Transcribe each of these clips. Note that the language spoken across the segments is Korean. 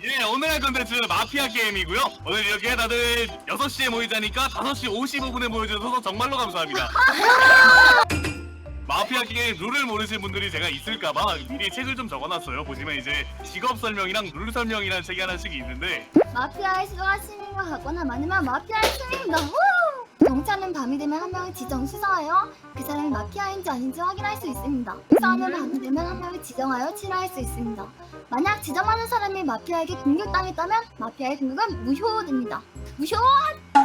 예, 오늘 할 컨텐츠 마피아 게임이고요. 오늘 이렇게 다들 6시에 모이자니까 5시 55분에 모여주셔서 정말로 감사합니다. 마피아 게임 룰을 모르실 분들이 제가 있을까봐 미리 책을 좀 적어놨어요. 보시면 이제 직업 설명이랑 룰 설명이라는 책이 하나씩 있는데 마피아에 시도하시는 것 같거나 많으면 마피아의 승입니다. 후! 경찰은 밤이 되면 한 명을 지정 수사하여 그 사람이 마피아인지 아닌지 확인할 수 있습니다. 수사하면 밤이 되면 한 명을 지정하여 치료할 수 있습니다. 만약 지정하는 사람이 마피아에게 공격당했다면 마피아의 공격은 무효됩니다. 무효!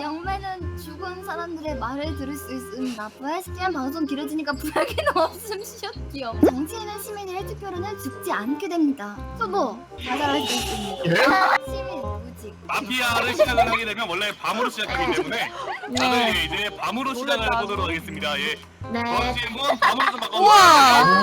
영매는 죽은 사람들의 말을 들을 수 있습니다. 부활시키면 방송 길어지니까 부활기는 없음 쉬었지요. 정치인은 시민의 투표로는 죽지 않게 됩니다. 후보! 가져갈 수 있습니다. 시민, 무직. 마피아를 시작을 하게 되면 원래 밤으로 시작하기 때문에 다들 이제 밤으로 시작을 해보도록 하겠습니다. 예. 네. 원팀은 밤으로 좀 바꿔. 우와.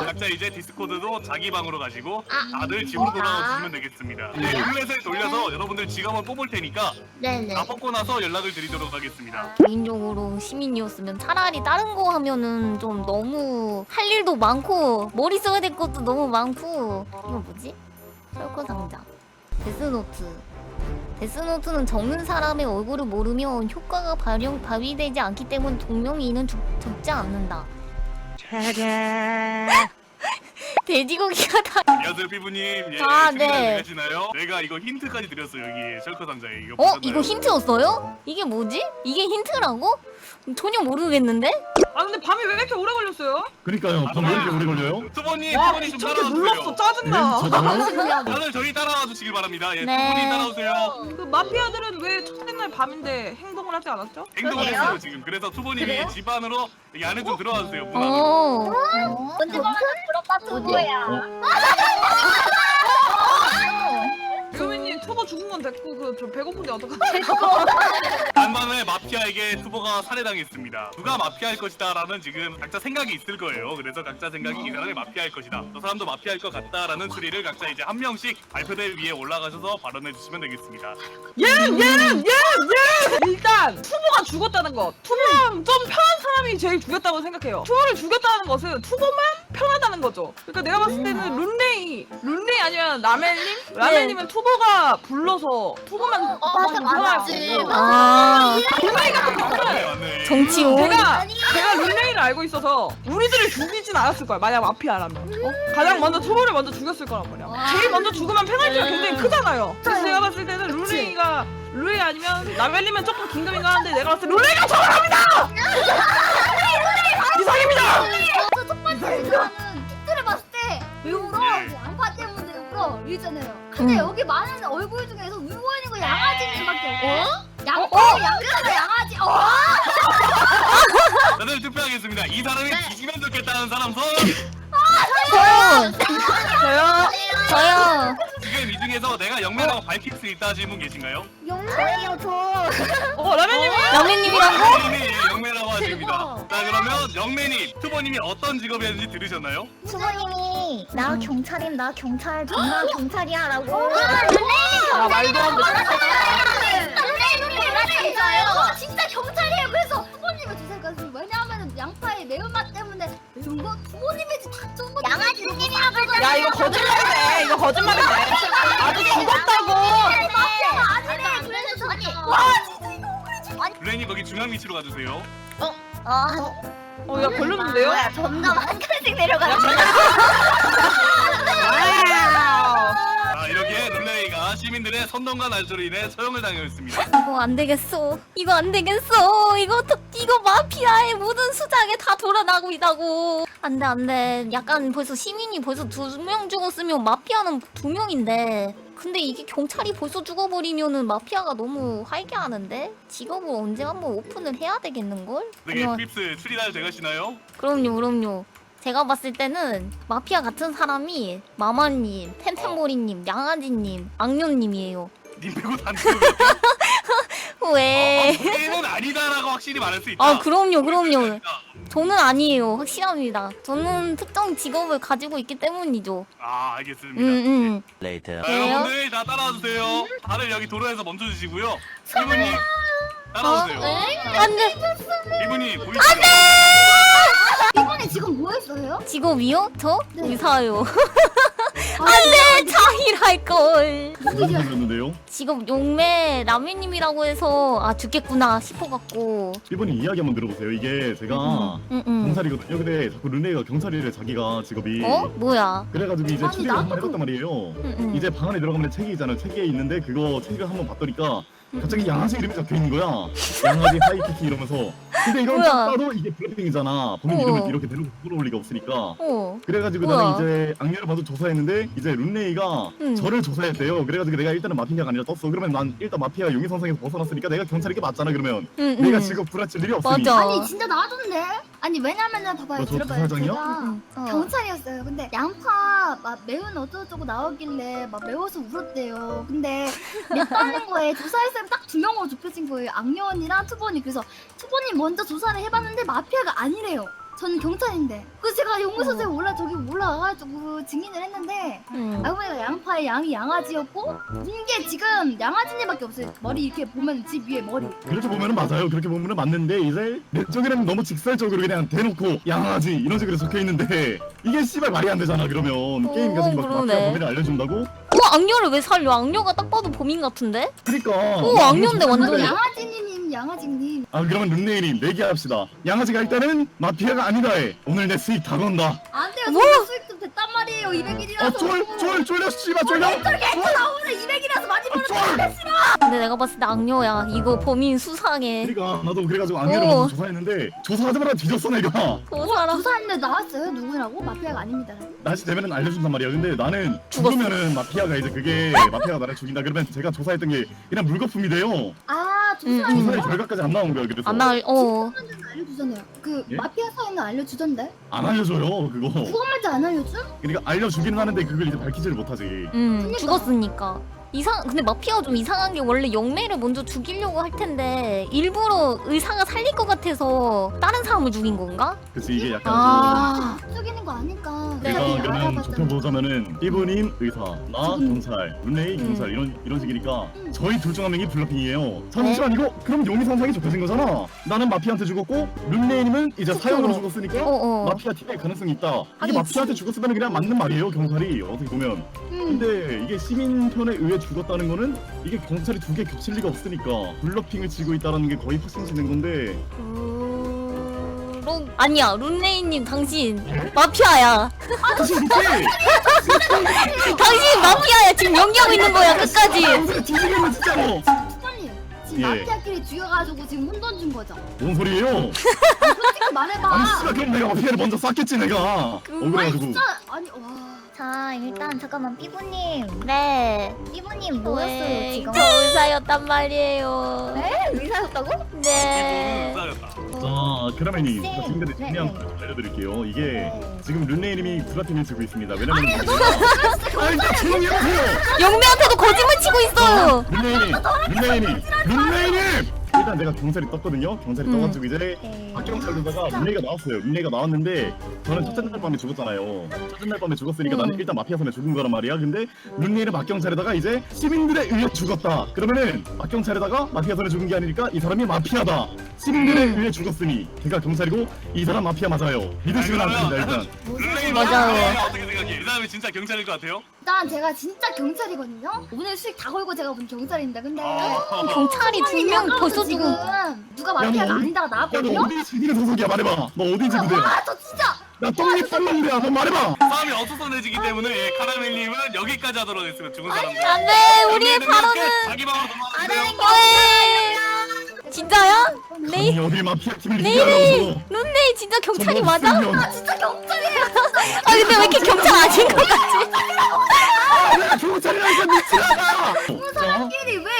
오. 각자 이제 디스코드도 자기 방으로 가시고 아, 다들 집으로 돌아오시면 되겠습니다. 네, 룰렛을 돌려서 여러분들 직업을 뽑을 테니까 네네. 다 뽑고 나서 연락을 드리도록 하겠습니다. 개인적으로 시민이었으면 차라리 다른 거 하면은 좀 너무 할 일도 많고 머리 써야 될 것도 너무 많고 이거 뭐지? 철거 상자 데스노트 데스노트는 적는 사람의 얼굴을 모르면 효과가 발용 발휘되지 않기 때문에 동명이인은 죽, 적지 않는다. 돼지고기가 다 안녕하세요 피부님. 예, 아, 네. 되시나요? 내가 이거 힌트까지 드렸어요 여기 셜커 상자에. 이거 어? 보셨나요? 이거 힌트였어요? 이게 뭐지? 이게 힌트라고? 전혀 모르겠는데? 아 근데 밤이 왜 이렇게 오래 걸렸어요? 그러니까요. 밤왜 이렇게 오래 걸려요? 투보님, 와 투보님 좀 미쳤게 따라와주세요. 눌렀어 네? 짜증나 저도요? 다들 저희 따라와 주시길 바랍니다. 예, 네. 투보님 따라오세요. 그 마피아들은 왜 첫날 밤인데 행동을 하지 않았죠? 행동을 그러게요? 했어요 지금. 그래서 투보님이 그래요? 집 안으로 여기 안에 좀 들어와 주세요. 문 안으로. 어. 언제 말하 는 부럽다 투보야. 유민님 투보 죽은 건 됐고 그 저 배고픈데 어떡하지? 간밤에 마피아에게 투보가 살해당했습니다. 누가 마피아일 것이다라는 지금 각자 생각이 있을 거예요. 그래서 각자 생각이 이 사람이 마피아일 것이다. 저 사람도 마피아일 것 같다라는 추리를 각자 이제 한 명씩 발표대 위에 올라가셔서 발언해 주시면 되겠습니다. 얘는 얘는 얘는 얘 일단 투보가 죽었다는 것 투보랑 좀 편한 사람이 제일 죽였다고 생각해요 투보를 죽였다는 것은 투보만 편 하다는 거죠. 그러니까 내가 봤을 때는 룬레이 룬레이 아니면 라멜님? 라멜님은 투보가 불러서 투보만 어, 맞아, 맞지. 아. 룬레이가 좀 네, 편해 맞네. 정치용. 제가 제가 룬레이를 알고 있어서 우리들을 죽이진 않았을 거야 만약 마피아라면. 어? 가장 먼저 투보를 먼저 죽였을 거란 말이야. 제일 먼저 죽으면 페널티가 굉장히 크잖아요. 그래서 제가 봤을 때는 룬레이가 룬레이 아니면 라멜리면 조금 긴가민가 하는데 내가 봤을 때 룬레이가 이상입니다! 첫 번째 저는 픽들을 봤을 때 왜 울어? 예. 양파 때문에 울어 이러잖아요. 근데 음. 여기 많은 얼굴 중에서 울고 있는 거 양아지님밖에 없어. 어? 양파, 양파, 양아지. 어? 다들 투표하겠습니다. 이 사람이 뒤지면 좋겠다는 사람 손. 저요. 저요 저요. 지금 이 중에서 내가 영매라고 밝힐 수 있다 하시는 분 계신가요? 영예요 저. 어 라멜님이 라면님이라고? 영매님이 예, 영매라고 하십니다. 자 그러면 영매님, 투보님이 어떤 직업이었는지 들으셨나요? 수모님이 나 경찰임 나 경찰 정말 경찰이야라고. 아 말도 안 돼. 진짜요? 진짜 경찰이에요. 그래서 부모님을 주색까지 왜냐하면 양파의 매운맛 때문에 매운 거 부모님이지 다 좋은 거 양아지 님이라고 야 이거 거짓말이네 이거 거짓말이네 아주 죽었다고. 그래서 아니 와 진짜 이거 억울해. 아니 블레님 거기 중앙 위치로 가주세요. 아 어야 걸렸는데요? 뭐야 점점 한 칸씩 내려가. 와우. 자 이렇게 룰레이가 시민들의 선동과 날조로 인해 처형을 당했습니다. 이거 안 되겠어. 이거 안 되겠어. 이거 또 이거 마피아의 모든 수장에 다 돌아나고 있다고. 안돼 안돼. 약간 벌써 시민이 벌써 두 명 죽었으면 마피아는 두 명인데. 근데 이게 경찰이 벌써 죽어버리면은 마피아가 너무 활개하는데 직업을 언제 한번 오픈을 해야 되겠는 걸? 되게 핍스 추리날 되가시나요? 그럼요, 그럼요. 제가 봤을 때는 마피아 같은 사람이 마마님, 템템보리님, 양아지님, 악녀님이에요. 님 빼고 다 죽으면 왜? 게임은 아니다라고 확실히 말할 수 있다. 아, 그럼요, 그럼요. 저는 아니에요. 확실합니다. 저는 특정 직업을 가지고 있기 때문이죠. 아 알겠습니다. 음, 음. 자 왜요? 여러분들 다 따라와 주세요. 다들 여기 도로에서 멈춰 주시고요. 이분이 따라오세요. 안 돼! 이분이 보이시죠? 이번에 지금 뭐 했어요? 직업이요? 저? 네. 의사요. 안돼 자힐할 걸. 무슨? 지금 용매 라면님이라고 해서 아 죽겠구나 싶어갖고. 이분이 이야기 한번 들어보세요. 이게 제가 응응. 경찰이거든요. 근데 자꾸 룬레이가 경찰이래 자기가 직업이. 어 뭐야? 그래가지고 이제 아니, 추리를 한번 나도 해봤단 말이에요. 응응. 이제 방 안에 들어가면 책이 있잖아요. 책에 있는데 그거 책을 한번 봤더니까 갑자기 양아지 이름이 적혀 있는 거야. 양아지 하이키키 이러면서. 근데 이건 뭐야? 딱 봐도 이게 블랙핑이잖아. 본인 어. 이름을 이렇게 대놓고 들어올 리가 없으니까. 어. 그래가지고 뭐야? 나는 이제 악녀를 봐도 조사했는데 이제 룬레이가 응. 저를 조사했대요. 그래가지고 내가 일단은 마피아가 아니라 떴어. 그러면 난 일단 마피아 용의선상에서 벗어났으니까 내가 경찰이 게 맞잖아. 그러면 응응. 내가 직업 불화칠 일이 없으니. 맞아. 아니 진짜 나던데? 아니 왜냐면은 봐봐요. 어, 저 들어봐요. 부사장이요? 제가 어. 경찰이었어요. 근데 양파 막 매운 어쩌고저쩌고 나오길래 막 매워서 울었대요. 근데 맵다는 거에 조사할 사람 딱 두 명으로 좁혀진 거예요. 악녀 언니랑 투보니. 그래서 투보니 먼저 조사를 해봤는데 마피아가 아니래요 저는 경찰인데 그래서 제가 용의 선생 올라 저기 올라가가지고 증인을 했는데 응. 알고 보니까 양파의 양이 양아지였고 이게 지금 양아지님밖에 없어요 머리 이렇게 보면 집 위에 머리 그렇게 보면은 맞아요. 그렇게 보면은 맞는데 이제 내 쪽에는 너무 직설적으로 그냥 대놓고 양아지 이런 식으로 적혀 있는데 이게 씨발 말이 안 되잖아. 그러면 어, 게임 가지고 막 그러네. 마피아 범위를 알려준다고? 어 악녀를 왜 살려? 악녀가 딱 봐도 범인 같은데? 그러니까. 오, 악녀인데 완전히. 그 양아지님인 양아지님 아 그러면 룬네이님 내기합시다. 양아지가 일단은 마피아가 아니다 해. 오늘 내 수익 다 건다. 안 돼요. 뭐? 뭐? 수익 좀 됐단 말이에요. 200일이라서. 어쫄쫄 쫄려 씨발 쫄려. 나오는 200이라서 많이 어, 벌었 쫄. 근데 내가 봤을 때 악녀야. 이거 범인 수상해. 그러니까 나도 그래가지고 악녀를 오. 먼저 조사했는데 조사하자마자 뒤졌어 내가. 그 사람. 조사했는데 나왔어요. 누구라고? 마피아가 아닙니다. 다시 되면은 알려준단 말이야. 근데 나는 죽었어. 죽으면은 마피아가 이제 그게 마피아가 나를 죽인다 그러면 제가 조사했던 게 그냥 물거품이 돼요. 아, 음, 조사하는 음. 거 결과까지 안 나온 거야. 그래서 안 나올. 어. 알려주잖아요. 그 예? 마피아 사이는 알려주던데? 안 알려줘요 그거. 그것만도 안 알려줘? 그러니까 알려주기는 하는데 그걸 이제 밝히지를 못하지. 음 그니까. 죽었으니까. 이상 근데 마피아가 좀 이상한 게 원래 영매를 먼저 죽이려고 할 텐데 일부러 의사가 살릴 것 같아서 다른 사람을 죽인 건가? 그치 이게 약간 아. 속이는 거 아니까. 내가 그러면 알아봤잖아. 좁혀보자면은 이분님 의사, 나 경찰, 룬레이 음. 경찰 이런 이런 식이니까 음. 저희 둘 중 한 명이 블러핑이에요. 네. 잠시만 이거 그럼 용의 선상이 좁혀진 거잖아. 나는 마피아한테 죽었고 룬레이님은 이제 사형으로 죽었으니까 어어. 마피아 팀의 가능성이 있다. 이게 아니, 마피아한테 죽었으면 그냥 맞는 말이에요 경찰이 어떻게 보면. 음. 근데 이게 시민 편에 의해 죽었다는 거는 이게 경찰이 두 개 겹칠 리가 없으니까 블러핑을 치고 있다는 게 거의 확신시된 건데 룬 아니야 룬레이님 당신 마피아야. 당신 마피아야 지금 연기하고 있는 거야 끝까지. 뒤지겠네 진짜로 투번님 지금 예. 마피아끼리 죽여가지고 지금 혼돈 준 거죠? 뭔 소리예요? 솔직히 말해봐. 아니 씨발 그럼 내가 마피아를 먼저 쌌겠지 내가 그- 억울해가지고 진짜. 자 일단 잠깐만 삐부님 네. 삐부님 뭐였어요 네, 지금? 저 의사였단 말이에요. 네? 의사였다고? 네. 자 그러면이 네, 지금까지 네, 중요한 네. 걸 알려드릴게요 이게 네. 지금 룬레이님이 블러핑을 치고 있습니다 왜냐면 아니 일단 조용히 해보세요 영매한테도 거짓말 치고 있어. 룬레이님 룬레이님 룬레이님 일단 내가 경찰이 떴거든요 경찰이 음. 떠가지고 이제 네. 박경찰로다가 룬레이가 나왔어요 룬레이가 나왔는데 저는 첫째 날 밤에 죽었잖아요 첫째 날 밤에 죽었으니까 음. 나는 일단 마피아 손에 죽은 거란 말이야 근데 룬레이는 박경찰에다가 이제 시민들에 의해 죽었다 그러면은 박경찰에다가 마피아 손에 죽은 게 아니니까 이 사람이 마피아다 시민들에 음. 의해 죽었으니 걔가 경찰이고 이 사람 마피아 맞아요 믿으시면 안 됩니다 일단 룰레이 맞아요. 어떻게 생각해? 이 사람이 진짜 경찰일 것 같아요? 일단 제가 진짜 경찰이거든요. 오늘 수익 다 걸고 제가 본 경찰인데 근데 아. 경찰이 두 명 벌써 지금 누가 마피아가 너 어디- 아니다가 야너 나왔거든요. 어디 지기는 소속이야 말해봐 너 어딘지 부대 아저 진짜 나 떡잎 썰렁대야 너 말해봐 싸움이 없어서내지기 때문에 예, 카라멜님은 여기까지 하도록 했습니다. 죽은 사람들. 안돼 우리의 발언은 끝. 자기 방으로 도망가세요. 왜? 진짜야? 레이 아니 어디 마피아 팀을 레이 이기냐고 룬레이 진짜 경찰이 저 맞아? 없으면- 진짜 경찰이에요. 아 근데 왜 이렇게 경찰 아닌 것 같지? 내가 경찰이라니까 미치라가 사람끼리 왜왜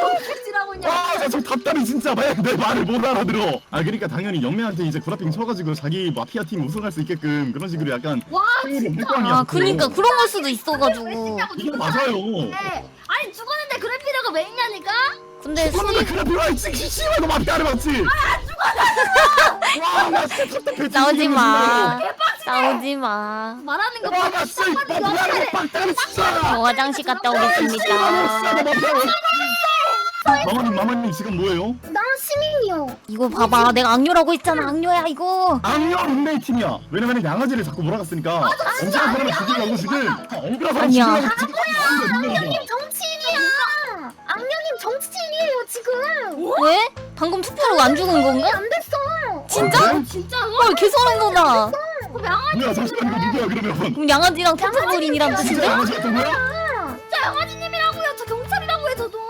경찰지라고 있냐? 아, 저 답답해 진짜. 만약 내 말을 못 알아들어. 아, 그러니까 당연히 영매한테 이제 구라핑 쳐가지고 자기 마피아 팀 우승할 수 있게끔 그런 식으로 약간 와 아니야. 아 그러니까. 그런 걸 수도 있어가지고 이게 맞아요. 네. 아니 죽었는데 필요가 왜 있냐니까? 근데 그런데 수익 그래 필요해. 씨, 씨발 너 마피아를 맞지? 아, 죽었어. 와, 나 진짜 답답해. 싸우지 마 개빡치네. 싸우지 마 말하는 거 와, 나 진짜 빡다리. 저 화장실 갔다 아, 오겠습니다. 마마님, 마마님 지금 뭐예요? 나 시민이요. 이거 봐봐 내가 악녀라고 했잖아 악녀야 이거 악녀 룬메이 팀이야. 왜냐면 양아지를 자꾸 몰아갔으니까 억울한 사람을 죽이려고 지금 억울한 사람 아니야. 죽이려고 지금 룬메이가. 정치인이야. 악녀님 정치인이에요 지금. 왜? 방금 투표로 안 죽은 건가? 안 됐어. 진짜? 어, 진짜로? 헐 개소름 돋아 뭐야 잠시만 이거 누구야 그러면? 그럼 양아지랑 템템버린이랑 진짜 뜻인데? 양아지 같은 거야? 저 양아지님이라고요. 저 경찰이라고 해 저도.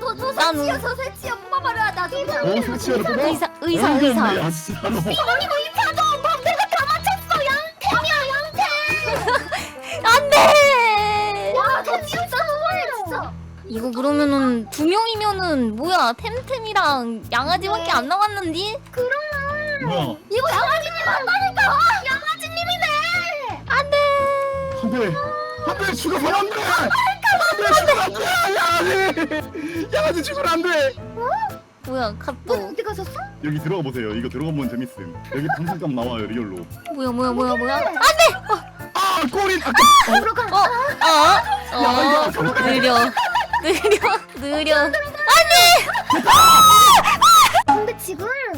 저저 난 새치야 저 새치야 뽑아버려야 나도. 그냥. 어 설치하러 뽑아? 의사 의사 의사 아 진짜로. 뭐 이파도 막 내가 다 맞췄어 양템이야 양템. 안돼 와저 진짜 너무해 진짜. 이거 그러면은 두 명이면은 뭐야 템템이랑 양아지밖에 안 남았는디? 뭐야? 이거 양아지님 한다니까. 아, 양아지님이네. 안돼! 안돼! 안돼 죽어서 안돼! 안돼 죽으면 안돼 양아지! 양아지 죽으면 안돼! 뭐야 너 갓도 어디 가셨어? 여기 들어가 보세요. 이거 들어가 보면 재밌음. 여기 당근감 나와요 리얼로. 뭐야 뭐야 뭐야 뭐야? 아 꼬리! 아까 들어가. 어? 어? 어? 느려. 느려. 느려. 근데 지금 이게 게임이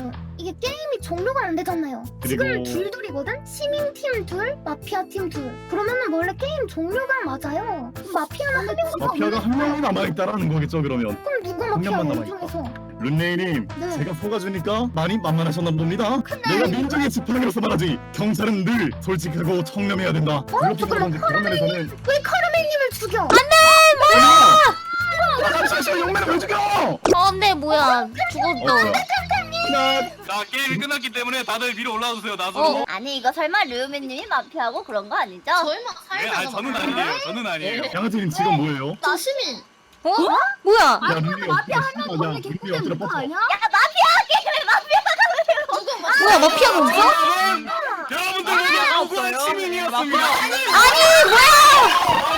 종료가 안 되잖아요. 지금 그리고- 둘둘이거든? 시민팀 둘, 마피아팀 둘. 그러면은 원래 게임 종료가 맞아요. 그럼 마피아는 한 명밖에 마피아가 한 명이 남아있다라는 거겠죠 그러면 그럼 누가 한? 이 남아있다. 중에서? 룬네이님 네. 제가 속아주니까 많이 만만하셨나 봅니다 내가 민정의 지팡이로서 말하지 경찰은 늘 솔직하고 청렴해야 된다 블루핑이라든지 그런 면에서는 왜 카르멜님을 죽여? 야 잠시만 용매를 왜 죽여 안돼 뭐야 죽었어 나자 게임이 끝났기 때문에 다들 위로 올라와 주세요. 어. 나서로. 아니 이거 설마 르우메님이 마피아고 그런 거 아니죠? 예, 아 저는 아니에요. 저는 아니에요. 양아지님 지금 뭐예요? 나 시민. 어? 뭐야 야 아니 룬네이 마피아 한명 엎드려 거기 야 개꿀 룬네이 엎드려 거 뻗어 아니야? 뭐야 마피아가 없어? 여러분, 여러분들 여기 억울한 없어요. 시민이었습니다. 아니 뭐야